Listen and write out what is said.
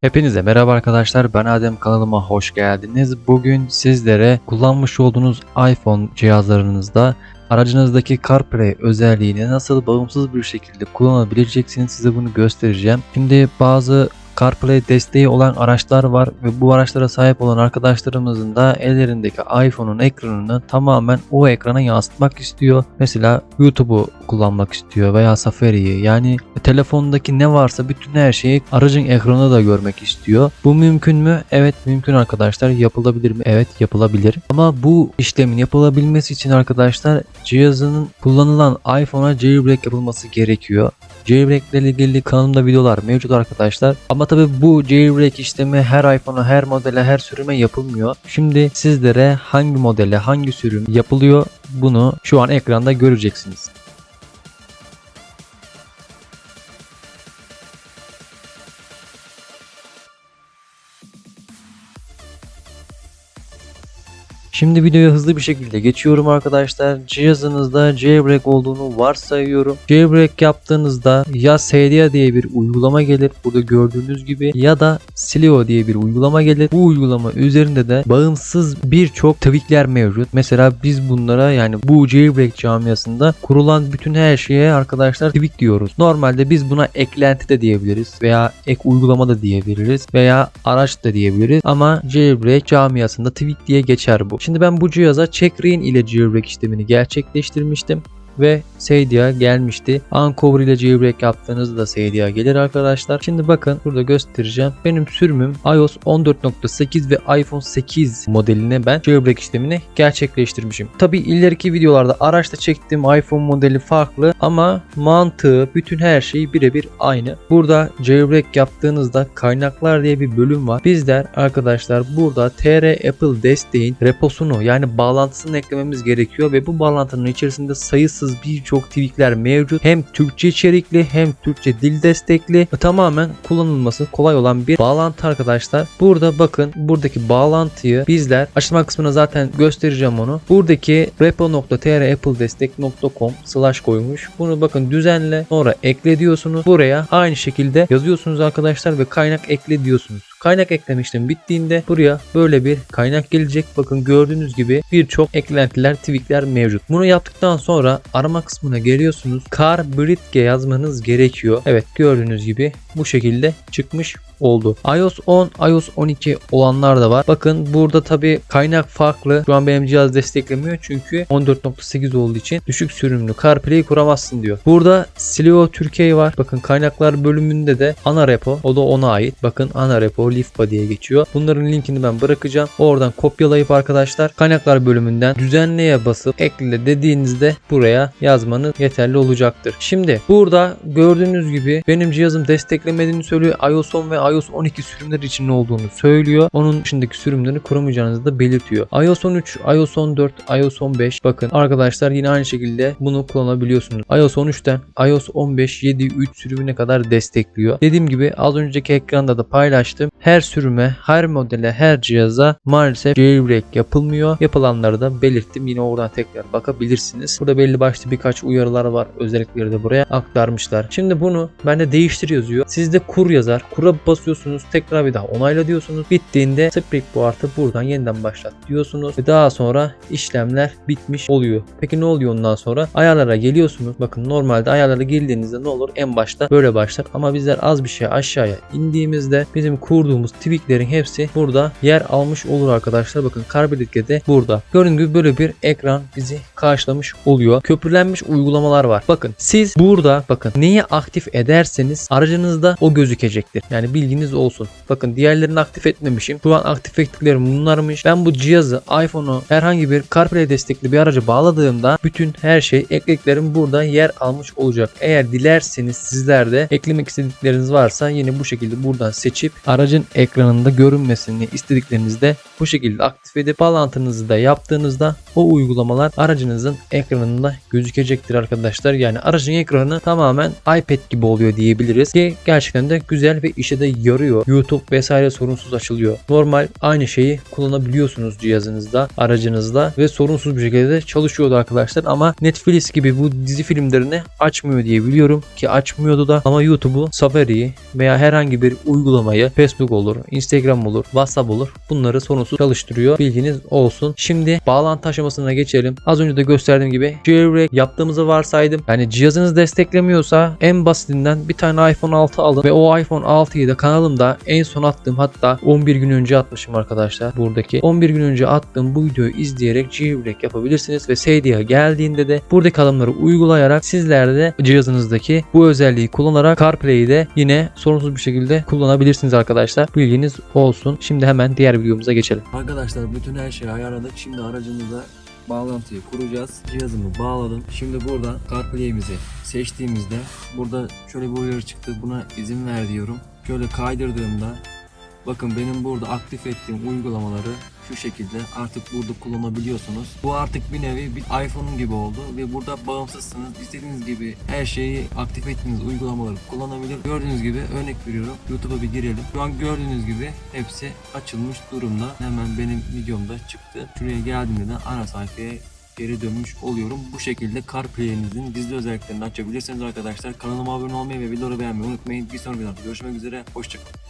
Hepinize merhaba arkadaşlar ben Adem kanalıma hoş geldiniz. Bugün sizlere kullanmış olduğunuz iPhone cihazlarınızda aracınızdaki CarPlay özelliğini nasıl bağımsız bir şekilde kullanabileceksiniz size bunu göstereceğim. Şimdi bazı CarPlay desteği olan araçlar var ve bu araçlara sahip olan arkadaşlarımızın da ellerindeki iPhone'un ekranını tamamen o ekrana yansıtmak istiyor. Mesela YouTube'u kullanmak istiyor veya Safari'yi yani telefondaki ne varsa bütün her şeyi aracın ekranında da görmek istiyor. Bu mümkün mü? Evet mümkün arkadaşlar. Yapılabilir mi? Evet yapılabilir. Ama bu işlemin yapılabilmesi için arkadaşlar cihazının kullanılan iPhone'a jailbreak yapılması gerekiyor. Jailbreak ile ilgili kanalımda videolar mevcut arkadaşlar. Ama tabi bu jailbreak işlemi her iPhone'a, her modele, her sürüme yapılmıyor. Şimdi sizlere hangi modele, hangi sürüm yapılıyor bunu şu an ekranda göreceksiniz. Şimdi videoya hızlı bir şekilde geçiyorum arkadaşlar. Cihazınızda jailbreak olduğunu varsayıyorum. Jailbreak yaptığınızda ya Cydia diye bir uygulama gelir burada gördüğünüz gibi ya da Slio diye bir uygulama gelir. Bu uygulama üzerinde de bağımsız birçok tweakler mevcut. Mesela biz bunlara yani bu jailbreak camiasında kurulan bütün her şeye arkadaşlar tweak diyoruz. Normalde biz buna eklenti de diyebiliriz veya ek uygulama da diyebiliriz veya araç da diyebiliriz ama jailbreak camiasında tweak diye geçer bu. Şimdi ben bu cihaza Checkrain ile jailbreak işlemini gerçekleştirmiştim ve Cydia gelmişti. Uncover ile jailbreak yaptığınızda da Cydia gelir arkadaşlar. Şimdi bakın burada göstereceğim. Benim sürümüm iOS 14.8 ve iPhone 8 modeline ben jailbreak işlemini gerçekleştirmişim. Tabi ileriki videolarda araçta çektiğim iPhone modeli farklı ama mantığı bütün her şey birebir aynı. Burada jailbreak yaptığınızda kaynaklar diye bir bölüm var. Bizler arkadaşlar burada TR Apple desteğin reposunu yani bağlantısını eklememiz gerekiyor ve bu bağlantının içerisinde sayısız birçok tweakler mevcut. Hem Türkçe içerikli hem Türkçe dil destekli tamamen kullanılması kolay olan bir bağlantı arkadaşlar. Burada bakın buradaki bağlantıyı bizler açıklama kısmına zaten göstereceğim onu. Buradaki repo.trappledestek.com slash koymuş. Bunu bakın düzenle sonra ekle diyorsunuz. Buraya aynı şekilde yazıyorsunuz arkadaşlar ve kaynak ekle diyorsunuz. Kaynak ekleme işlemi bittiğinde buraya böyle bir kaynak gelecek. Bakın gördüğünüz gibi birçok eklentiler, tweakler mevcut. Bunu yaptıktan sonra arama kısmına geliyorsunuz. Car Britge yazmanız gerekiyor. Evet gördüğünüz gibi bu şekilde çıkmış oldu. iOS 10, iOS 12 olanlar da var. Bakın burada tabi kaynak farklı. Şu an benim cihaz desteklemiyor çünkü 14.8 olduğu için düşük sürümlü CarPlay kuramazsın diyor. Burada Slio Türkiye var. Bakın kaynaklar bölümünde de ana repo. O da ona ait. Bakın ana repo Lifba diye geçiyor. Bunların linkini ben bırakacağım. Oradan kopyalayıp arkadaşlar kaynaklar bölümünden düzenleye basıp ekle dediğinizde buraya yazmanız yeterli olacaktır. Şimdi burada gördüğünüz gibi benim cihazım desteklemediğini söylüyor. iOS 10 ve iOS 12 sürümleri için ne olduğunu söylüyor. Onun dışındaki sürümlerini kuramayacağınızı da belirtiyor. iOS 13, iOS 14, iOS 15 bakın arkadaşlar yine aynı şekilde bunu kullanabiliyorsunuz. iOS 13'ten iOS 15 7.3 sürümüne kadar destekliyor. Dediğim gibi az önceki ekranda da paylaştım. Her sürüme, her modele, her cihaza maalesef jailbreak yapılmıyor. Yapılanları da belirttim. Yine oradan tekrar bakabilirsiniz. Burada belli başlı birkaç uyarılar var. Özellikleri de buraya aktarmışlar. Şimdi bunu bende değiştir yazıyor. Sizde kur yazar. Kura basıyorsunuz. Tekrar bir daha onayla diyorsunuz. Bittiğinde Springboard'ı buradan yeniden başlat diyorsunuz. Ve daha sonra işlemler bitmiş oluyor. Peki ne oluyor ondan sonra? Ayarlara geliyorsunuz. Bakın normalde ayarlara girdiğinizde ne olur? En başta böyle başlar. Ama bizler az bir şey aşağıya indiğimizde bizim kurduğumuz tweaklerin hepsi burada yer almış olur arkadaşlar. Bakın Carbidic'e burada. Gördüğünüz gibi böyle bir ekran bizi karşılamış oluyor. Köprülenmiş uygulamalar var. Bakın siz burada bakın neyi aktif ederseniz aracınızda o gözükecektir. Yani bilginiz olsun. Bakın diğerlerini aktif etmemişim. Şu an aktif ettiklerim bunlarmış. Ben bu cihazı iPhone'u herhangi bir CarPlay destekli bir araca bağladığımda bütün her şey eklediklerim burada yer almış olacak. Eğer dilerseniz sizler de eklemek istedikleriniz varsa yine bu şekilde buradan seçip aracın ekranında görünmesini istediklerinizde bu şekilde aktif edip bağlantınızı da yaptığınızda o uygulamalar aracınızın ekranında gözükecektir arkadaşlar. Yani aracın ekranı tamamen iPad gibi oluyor diyebiliriz ki gerçekten de güzel ve işe de yarıyor. YouTube vesaire sorunsuz açılıyor. Normal aynı şeyi kullanabiliyorsunuz cihazınızda, aracınızda ve sorunsuz bir şekilde de çalışıyordu arkadaşlar ama Netflix gibi bu dizi filmlerini açmıyor diye biliyorum ki açmıyordu da ama YouTube'u, Safari'yi veya herhangi bir uygulamayı Facebook olur, Instagram olur, WhatsApp olur bunları sorunsuz çalıştırıyor. Bilginiz olsun. Şimdi bağlantı aşamasına geçelim. Az önce de gösterdiğim gibi jailbreak yaptığımızı varsaydım. Yani cihazınız desteklemiyorsa en basitinden bir tane iPhone 6 alın ve o iPhone 6'yı da kanalımda en son attığım hatta 11 gün önce atmışım arkadaşlar buradaki. 11 gün önce attığım bu videoyu izleyerek jailbreak yapabilirsiniz ve Stadia geldiğinde de buradaki adımları uygulayarak sizler de cihazınızdaki bu özelliği kullanarak CarPlay'i de yine sorunsuz bir şekilde kullanabilirsiniz arkadaşlar. Bilginiz olsun. Şimdi hemen diğer videomuza geçelim. Arkadaşlar bütün her şeyi ayarladık. Şimdi aracımıza bağlantıyı kuracağız. Cihazımı bağladım. Şimdi burada CarPlay'imizi seçtiğimizde burada şöyle bir uyarı çıktı. Buna izin ver diyorum. Şöyle kaydırdığımda bakın benim burada aktif ettiğim uygulamaları şu şekilde artık burada kullanabiliyorsunuz. Bu artık bir nevi bir iPhone'un gibi oldu ve burada bağımsızsınız. İstediğiniz gibi her şeyi aktif ettiğiniz uygulamaları kullanabilir. Gördüğünüz gibi örnek veriyorum. YouTube'a bir girelim. Şu an gördüğünüz gibi hepsi açılmış durumda. Hemen benim videomda çıktı. Şuraya geldiğimde de ana sayfaya geri dönmüş oluyorum. Bu şekilde CarPlay'inizin gizli özelliklerini açabilirsiniz arkadaşlar. Kanalıma abone olmayı ve videoları beğenmeyi unutmayın. Bir sonraki videoda görüşmek üzere. Hoşçakalın.